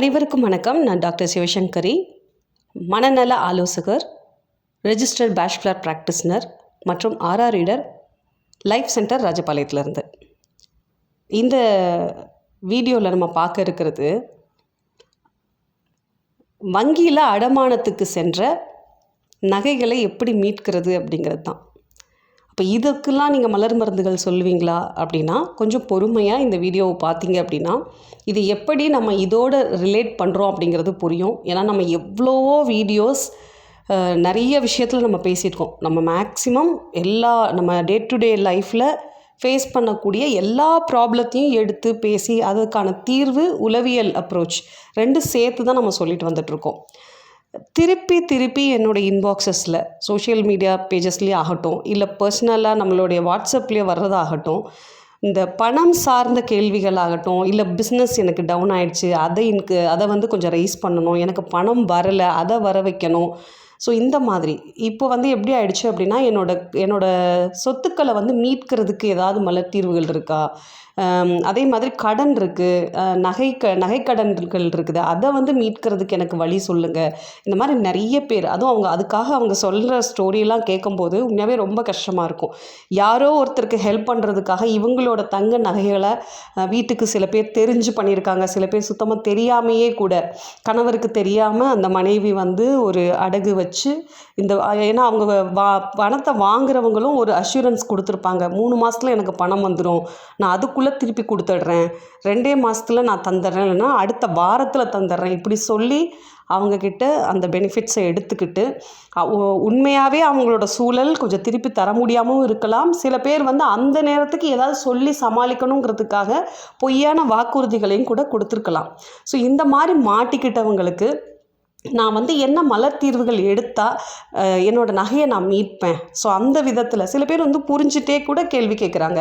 அனைவருக்கும் வணக்கம். நான் டாக்டர் சிவசங்கரி மனநல ஆலோசகர் ரெஜிஸ்டர்ட் பேச்சுலர் ப்ராக்டிஸ்னர் மற்றும் R R reader life centre ராஜபாளையத்துலேருந்து. இந்த வீடியோவில் நம்ம பார்க்க இருக்கிறது வங்கியில் அடமானத்துக்கு சென்ற நகைகளை எப்படி மீட்கிறது அப்படிங்கிறது தான் இப்போ இதுக்கெல்லாம் நீங்கள் மலர் மருந்துகள் சொல்லுவீங்களா அப்படின்னா கொஞ்சம் பொறுமையாக இந்த வீடியோவை பார்த்தீங்க அப்படின்னா இது எப்படி நம்ம இதோட ரிலேட் பண்ணுறோம் அப்படிங்கிறது புரியும். ஏன்னா நம்ம எவ்வளவோ வீடியோஸ் நிறைய விஷயத்தில் நம்ம பேசியிருக்கோம். நம்ம மேக்ஸிமம் எல்லா நம்ம டே டு டே லைஃப்பில் ஃபேஸ் பண்ணக்கூடிய எல்லா ப்ராப்ளத்தையும் எடுத்து பேசி அதுக்கான தீர்வு உளவியல் அப்ரோச் ரெண்டும் சேர்த்து தான் நம்ம சொல்லிட்டு வந்துட்ருக்கோம் திருப்பி திருப்பி என்னோடய இன்பாக்ஸஸில் சோஷியல் மீடியா பேஜஸ்லேயே ஆகட்டும் இல்லை பர்சனலாக நம்மளுடைய வாட்ஸ்அப்லேயே வர்றதாகட்டும் இந்த பணம் சார்ந்த கேள்விகள் இல்லை பிஸ்னஸ் எனக்கு டவுன் ஆகிடுச்சு அதை எனக்கு அதை வந்து கொஞ்சம் ரைஸ் பண்ணணும் எனக்கு பணம் வரலை அதை வர வைக்கணும். ஸோ இந்த மாதிரி. இப்போ வந்து எப்படி ஆயிடுச்சு அப்படின்னா என்னோட என்னோட சொத்துக்களை வந்து மீட்கிறதுக்கு ஏதாவது மலர் தீர்வுகள் இருக்கா? அதே மாதிரி கடன் இருக்குது நகை க நகைக்கடன்கள் இருக்குது. அதை வந்து மீட்கிறதுக்கு எனக்கு வழி சொல்லுங்கள் இந்த மாதிரி நிறைய பேர் அதுவும் அவங்க அதுக்காக அவங்க சொல்கிற ஸ்டோரியெல்லாம் கேட்கும்போது உண்மையாகவே ரொம்ப கஷ்டமாக இருக்கும். யாரோ ஒருத்தருக்கு ஹெல்ப் பண்ணுறதுக்காக இவங்களோட தங்க நகைகளை வீட்டுக்கு சில பேர் தெரிஞ்சு பண்ணியிருக்காங்க. சில பேர் சுத்தமாக தெரியாமையே கூட கணவருக்கு தெரியாமல் அந்த மனைவி வந்து ஒரு அடகு வச்சு இந்த ஏன்னா அவங்க வா பணத்தை வாங்குறவங்களும் ஒரு அஷூரன்ஸ் கொடுத்துருப்பாங்க. மூணு மாதத்தில் எனக்கு பணம் வந்துடும் நான் அதுக்குள்ளே திருப்பி கொடுத்துட்றேன். ரெண்டே மாதத்தில் நான் தந்துடுறேன். இல்லைன்னா அடுத்த வாரத்தில் தந்துடுறேன். இப்படி சொல்லி அவங்கக்கிட்ட அந்த பெனிஃபிட்ஸை எடுத்துக்கிட்டு உண்மையாகவே அவங்களோட சூழல் கொஞ்சம் திருப்பி தர முடியாமலும் இருக்கலாம். சில பேர் வந்து அந்த நேரத்துக்கு ஏதாவது சொல்லி சமாளிக்கணுங்கிறதுக்காக பொய்யான வாக்குறுதிகளையும் கூட கொடுத்துருக்கலாம். ஸோ இந்த மாதிரி மாட்டிக்கிட்டவங்களுக்கு நான் வந்து என்ன மலர் தீர்வுகள் எடுத்தால் என்னோட நகையை நான் மீட்பேன். ஸோ அந்த விதத்தில் சில பேர் வந்து புரிஞ்சுட்டே கூட கேள்வி கேட்குறாங்க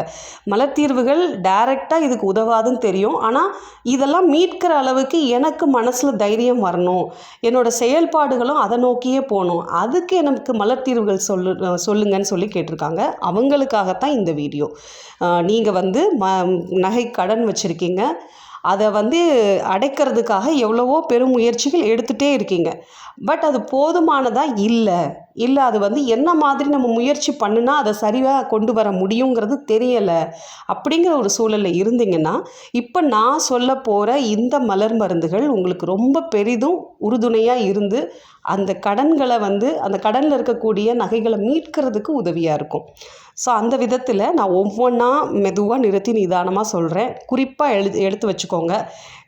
மலர் தீர்வுகள் டைரெக்டாக இதுக்கு உதவாதுன்னு தெரியும். ஆனால் இதெல்லாம் மீட்கிற அளவுக்கு எனக்கு மனசில் தைரியம் வரணும். என்னோடய செயல்பாடுகளும் அதை நோக்கியே போகணும். அதுக்கு எனக்கு மலர் தீர்வுகள் சொல்லு சொல்லுங்கன்னு சொல்லி கேட்டிருக்காங்க. அவங்களுக்காகத்தான் இந்த வீடியோ. நீங்கள் வந்து ம நகை கடன் வச்சுருக்கீங்க. அதை வந்து அடைக்கிறதுக்காக எவ்வளவோ பெரும் முயற்சிகள் எடுத்துகிட்டே இருக்கீங்க. பட் அது போதுமானதாக இல்லை. இல்லை அது வந்து என்ன மாதிரி நம்ம முயற்சி பண்ணுனா அதை சரியாக கொண்டு வர முடியுங்கிறது தெரியலை. அப்படிங்கிற ஒரு சூழலில் இருந்தீங்கன்னா இப்போ நான் சொல்ல போகிற இந்த மலர் மருந்துகள் உங்களுக்கு ரொம்ப பெரிதும் உறுதுணையாக இருந்து அந்த கடன்களை வந்து அந்த கடனில் இருக்கக்கூடிய நகைகளை மீட்கிறதுக்கு உதவியாக இருக்கும். ஸோ அந்த விதத்தில் நான் ஒவ்வொன்றா மெதுவாக நிறுத்தி நிதானமாக சொல்கிறேன் குறிப்பாக எழுது எடுத்து வச்சுக்கோங்க.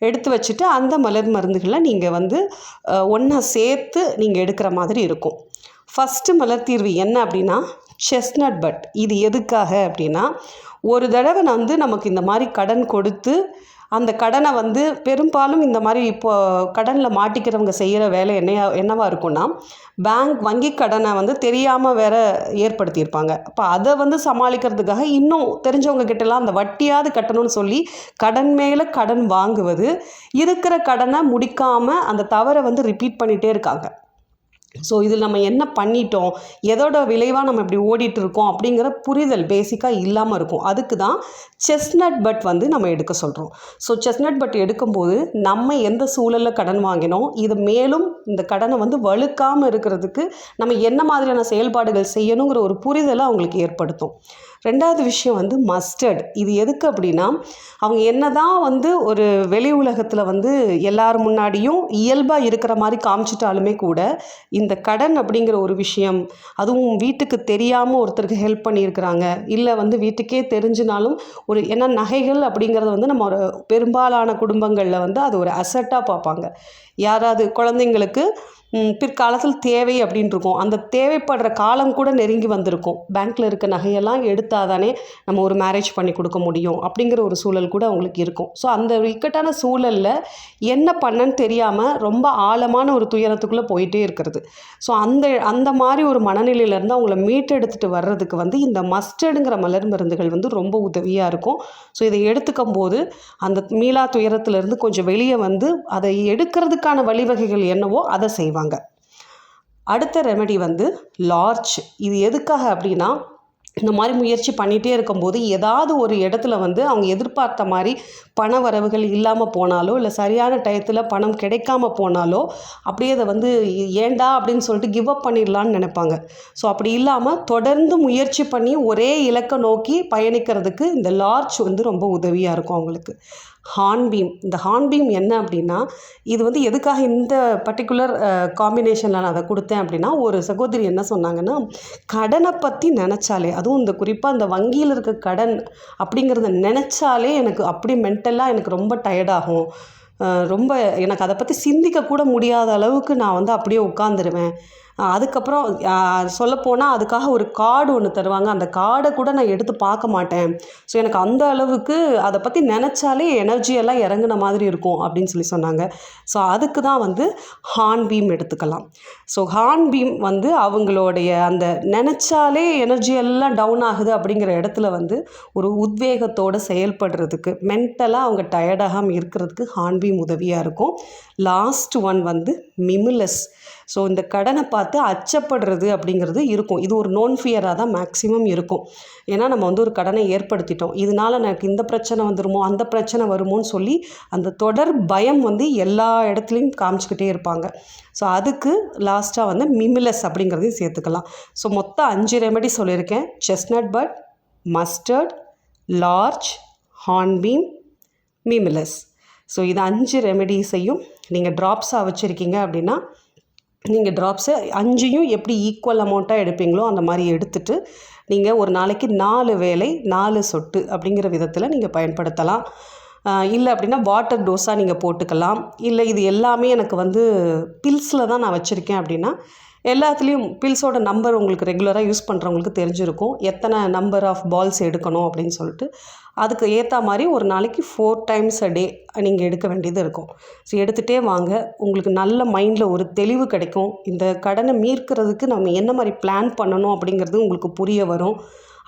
எடுத்து வச்சுட்டு அந்த மலர் மருந்துகளை நீங்கள் வந்து ஒன்றா சேர்த்து நீங்கள் எடுக்கிற மாதிரி இருக்கும். ஃபஸ்ட்டு மலர் தீர்வு என்ன அப்படின்னா செஸ்னட் பட் இது எதுக்காக அப்படின்னா ஒரு தடவை வந்து நமக்கு இந்த மாதிரி கடன் கொடுத்து அந்த கடனை வந்து பெரும்பாலும் இந்த மாதிரி இப்போ கடனில் மாட்டிக்கிறவங்க செய்கிற வேலை என்னையா என்னவாக இருக்கும்னா பேங்க் வங்கி கடனை வந்து தெரியாமல் வேற ஏற்படுத்தியிருப்பாங்க. அப்போ அதை வந்து சமாளிக்கிறதுக்காக இன்னும் தெரிஞ்சவங்க கிட்டலாம் அந்த வட்டியாவது கட்டணும்னு சொல்லி கடன் மேலே கடன் வாங்குவது இருக்கிற கடனை முடிக்காமல் அந்த தவறை வந்து ரிப்பீட் பண்ணிகிட்டே இருக்காங்க. ஸோ இதில் நம்ம என்ன பண்ணிட்டோம்? எதோட விளைவாக நம்ம இப்படி ஓடிட்டு இருக்கோம்? அப்படிங்கிற புரிதல் பேசிக்காக இல்லாமல் இருக்கும். அதுக்கு தான் செஸ்னட் பட் வந்து நம்ம எடுக்க சொல்கிறோம் ஸோ செஸ்னட் பட் எடுக்கும்போது நம்ம எந்த சூழலில் கடன் வாங்கினோம்? இது மேலும் இந்த கடனை வந்து வழுக்காமல் இருக்கிறதுக்கு நம்ம என்ன மாதிரியான செயல்பாடுகள் செய்யணுங்கிற ஒரு புரிதலை அவங்களுக்கு ஏற்படுத்தும். ரெண்டாவது விஷயம் வந்து மஸ்டர்ட் இது எதுக்கு அப்படின்னா அவங்க என்ன தான் வந்து ஒரு வெளி உலகத்தில் வந்து எல்லார் முன்னாடியும் இயல்பாக இருக்கிற மாதிரி காமிச்சிட்டாலுமே கூட இந்த கடன் அப்படிங்கிற ஒரு விஷயம் அதுவும் வீட்டுக்கு தெரியாமல் ஒருத்தருக்கு ஹெல்ப் பண்ணியிருக்கிறாங்க இல்லை வந்து வீட்டுக்கே தெரிஞ்சினாலும் ஒரு ஏன்னா நகைகள் அப்படிங்கிறது வந்து நம்ம ஒரு பெரும்பாலான குடும்பங்களில் வந்து அது ஒரு அசட்டாக பார்ப்பாங்க. யாராவது குழந்தைங்களுக்கு பிற்காலத்தில் தேவை அப்படின்னு இருக்கும். அந்த தேவைப்படுற காலம் கூட நெருங்கி வந்திருக்கும். பேங்க்கில் இருக்க நகையெல்லாம் எடுத்தால் தானே நம்ம ஒரு மேரேஜ் பண்ணி கொடுக்க முடியும் அப்படிங்கிற ஒரு சூழல் கூட அவங்களுக்கு இருக்கும். ஸோ அந்த ஒரு இக்கட்டான சூழலில் என்ன பண்ணன்னு தெரியாமல் ரொம்ப ஆழமான ஒரு துயரத்துக்குள்ளே போயிட்டே இருக்கிறது. ஸோ அந்த அந்த மாதிரி ஒரு மனநிலையிலேருந்து அவங்கள மீட்டெடுத்துட்டு வர்றதுக்கு வந்து இந்த மஸ்டர்டுங்கிற மலர் மருந்துகள் வந்து ரொம்ப உதவியாக இருக்கும். ஸோ இதை எடுத்துக்கும் போது அந்த மீளா துயரத்திலிருந்து கொஞ்சம் வெளியே வந்து அதை எடுக்கிறதுக்கான வழிவகைகள் என்னவோ அதை செய்வாங்க. அடுத்த ரெமெடி வந்து லார்ச் இது எதுக்காக அப்படின்னா இந்த மாதிரி முயற்சி பண்ணிகிட்டே இருக்கும்போது ஏதாவது ஒரு இடத்துல வந்து அவங்க எதிர்பார்த்த மாதிரி பண வரவுகள் இல்லாமல் போனாலோ இல்லை சரியான டயத்தில் பணம் கிடைக்காம போனாலோ அப்படியே அதை வந்து ஏண்டா அப்படின்னு சொல்லிட்டு கிவ் அப் பண்ணிடலான்னு நினைப்பாங்க. ஸோ அப்படி இல்லாமல் தொடர்ந்து முயற்சி பண்ணி ஒரே இலக்கை நோக்கி பயணிக்கிறதுக்கு இந்த லார்ச் வந்து ரொம்ப உதவியாக இருக்கும் அவங்களுக்கு. ஹார்ன்பீம் இந்த ஹார்ன்பீம் என்ன அப்படின்னா இது வந்து எதுக்காக இந்த பர்டிகுலர் காம்பினேஷனில் நான் அதை கொடுத்தேன் அப்படின்னா ஒரு சகோதரி என்ன சொன்னாங்கன்னா கடனை பற்றி நினச்சாலே அதுவும் இந்த குறிப்பாக இந்த வங்கியில் இருக்க கடன் அப்படிங்கிறத நினச்சாலே எனக்கு அப்படி மென்டலாக எனக்கு ரொம்ப டயர்டாகும் ரொம்ப எனக்கு அதை பற்றி சிந்திக்க கூட முடியாத அளவுக்கு நான் வந்து அப்படியே உட்காந்துருவேன் அதுக்கப்புறம் சொல்லப்போனால் அதுக்காக ஒரு கார்டு ஒன்று தருவாங்க. அந்த கார்டை கூட நான் எடுத்து பார்க்க மாட்டேன். ஸோ எனக்கு அந்த அளவுக்கு அதை பற்றி நினச்சாலே எனர்ஜி எல்லாம் இறங்குன மாதிரி இருக்கும் அப்படின்னு சொல்லி சொன்னாங்க. ஸோ அதுக்கு தான் வந்து ஹார்ன் பீம் எடுத்துக்கலாம். ஸோ ஹார்ன் பீம் வந்து அவங்களுடைய அந்த நினச்சாலே எனர்ஜி எல்லாம் டவுன் ஆகுது அப்படிங்கிற இடத்துல வந்து ஒரு உத்வேகத்தோடு செயல்படுறதுக்கு மென்டலாக அவங்க டயர்டாகாமல் இருக்கிறதுக்கு ஹார்ன் பீம் உதவியாக இருக்கும். லாஸ்ட் ஒன் வந்து மிமிலஸ் ஸோ இந்த கடனை பார்த்து அச்சப்படுறது அப்படிங்கிறது இருக்கும். இது ஒரு நோன் ஃபியராக தான் மேக்ஸிமம் இருக்கும். ஏன்னா நம்ம வந்து ஒரு கடனை ஏற்படுத்திட்டோம். இதனால் எனக்கு இந்த பிரச்சனை வந்துருமோ அந்த பிரச்சனை வருமோன்னு சொல்லி அந்த தொடர் பயம் வந்து எல்லா இடத்துலையும் காமிச்சிக்கிட்டே இருப்பாங்க. ஸோ அதுக்கு லாஸ்ட்டாக வந்து மிமிலஸ் அப்படிங்கிறதையும் சேர்த்துக்கலாம். ஸோ மொத்தம் அஞ்சு ரெமெடி சொல்லியிருக்கேன். Chestnut bud mustard larch hornbeam mimulus so இது அஞ்சு ரெமெடிஸையும் நீங்கள் ட்ராப்ஸாக வச்சுருக்கீங்க அப்படின்னா நீங்கள் ட்ராப்ஸை அஞ்சையும் எப்படி ஈக்குவல் அமௌண்ட்டாக எடுப்பீங்களோ அந்த மாதிரி எடுத்துகிட்டு நீங்கள் ஒரு நாளைக்கு நாலு வேலை நாலு சொட்டு அப்படிங்கிற விதத்தில் நீங்கள் பயன்படுத்தலாம். இல்லை அப்படின்னா வாட்டர் டோஸாக நீங்கள் போட்டுக்கலாம். இல்லை இது எல்லாமே எனக்கு வந்து பில்ஸில் தான் நான் வச்சுருக்கேன் அப்படின்னா எல்லாத்துலேயும் பில்ஸோட நம்பர் உங்களுக்கு ரெகுலராக யூஸ் பண்ணுறவங்களுக்கு தெரிஞ்சிருக்கும். எத்தனை நம்பர் ஆஃப் பால்ஸ் எடுக்கணும் அப்படின்னு சொல்லிட்டு. அதுக்கு ஏற்ற மாதிரி ஒரு நாளைக்கு ஃபோர் டைம்ஸ் அ டே நீங்கள் எடுக்க வேண்டியது இருக்கும். ஸோ எடுத்துகிட்டே வாங்க. உங்களுக்கு நல்ல மைண்டில் ஒரு தெளிவு கிடைக்கும். இந்த கடனை மீட்கிறதுக்கு நம்ம என்ன மாதிரி பிளான் பண்ணணும் அப்படிங்கிறது உங்களுக்கு புரிய வரும்.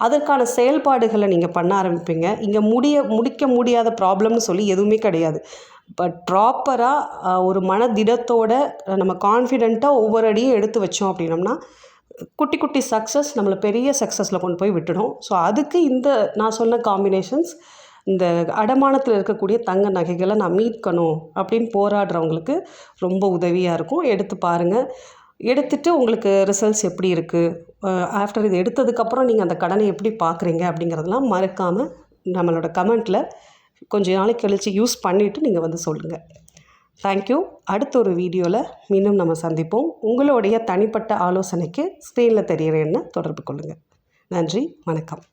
அதற்கான செயல்பாடுகளை நீங்கள் பண்ண ஆரம்பிப்பீங்க. இங்கே முடிய முடிக்க முடியாத ப்ராப்ளம்னு சொல்லி எதுவுமே கிடையாது. பட் ப்ராப்பராக ஒரு மனதிடத்தோட நம்ம கான்ஃபிடெண்ட்டாக ஒவ்வொரு அடியும் எடுத்து வச்சோம் அப்படின்னம்னா குட்டி குட்டி சக்ஸஸ் நம்மளை பெரிய சக்ஸஸில் கொண்டு போய் விட்டுடும். ஸோ அதுக்கு இந்த நான் சொன்ன காம்பினேஷன்ஸ் இந்த அடமானத்தில் இருக்கக்கூடிய தங்க நகைகளை நான் மீட்கணும் அப்படின்னு போராடுறவங்களுக்கு ரொம்ப உதவியாக இருக்கும். எடுத்து பாருங்கள் எடுத்துகிட்டு உங்களுக்கு ரிசல்ட்ஸ் எப்படி இருக்குது ஆஃப்டர் இது எடுத்ததுக்கப்புறம் நீங்கள் அந்த கடனை எப்படி பார்க்குறீங்க அப்படிங்கிறதெல்லாம் மறக்காமல் நம்மளோட கமெண்ட்டில் கொஞ்சம் நாளைக்கு கழித்து யூஸ் பண்ணிவிட்டு நீங்கள் வந்து சொல்லுங்கள் தேங்க்யூ அடுத்த ஒரு வீடியோவில் மீண்டும் நம்ம சந்திப்போம். உங்களுடைய தனிப்பட்ட ஆலோசனைக்கு ஸ்க்ரீனில் தெரிகிற என்ன தொடர்பு கொள்ளுங்கள் நன்றி. வணக்கம்.